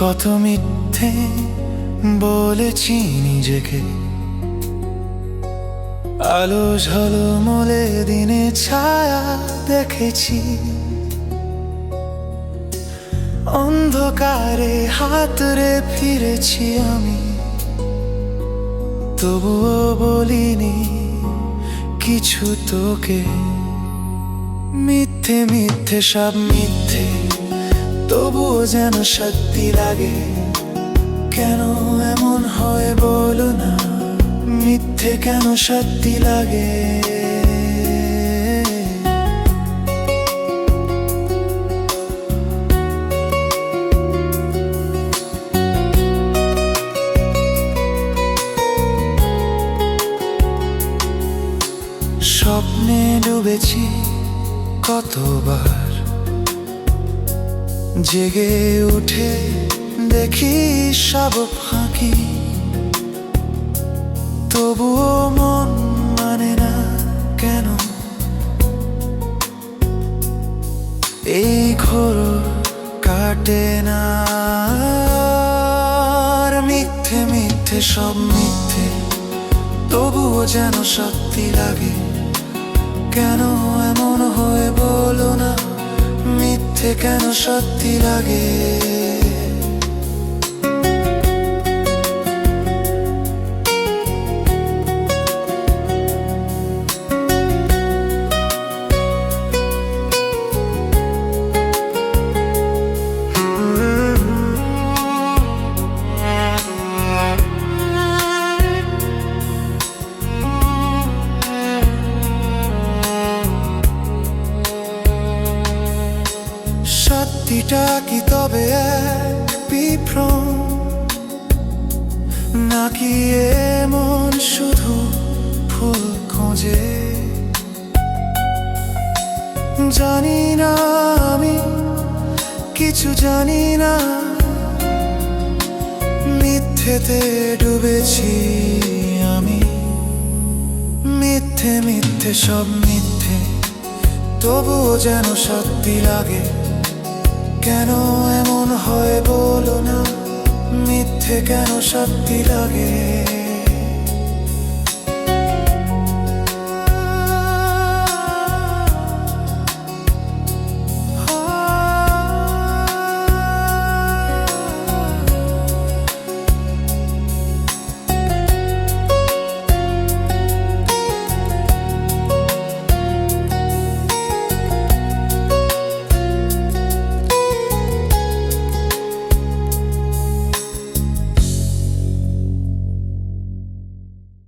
কত মিথ্যে বলেছি নিজেকে। আলো ঝলমলে দিনে ছায়া দেখেছি। অন্ধকারে হাতরে ফিরেছি আমি। তবুও বলিনি কিছু তোকে। মিথ্যে মিথ্যে সব মিথ্যে। তবুও যেন সত্যি লাগে। কেন এমন হয় বলো না, মিথ্যে কেন সত্যি লাগে? স্বপ্নে ডুবেছি কতবার জেগে উঠে দেখি সব ফাঁকি। তবুও মন মানে না কেন? এই ঘোর কাটে না মিথ্যে মিথ্যে সব মিথ্যে, তবুও যেন সত্যি লাগে। কেন এমন হয় বলো? কেন সত্যি লাগে? সত্যিটা কি তবে বিভ্রম? নাকি এমন শুধু ফুল খোঁজে? জানি না আমি, কিছু জানি না। মিথ্যেতে ডুবেছি আমি। মিথ্যে মিথ্যে সব মিথ্যে, তবুও যেন সত্যি লাগে। কেন এমন হয় বলো না? মিথ্যে কেন সত্যি লাগে?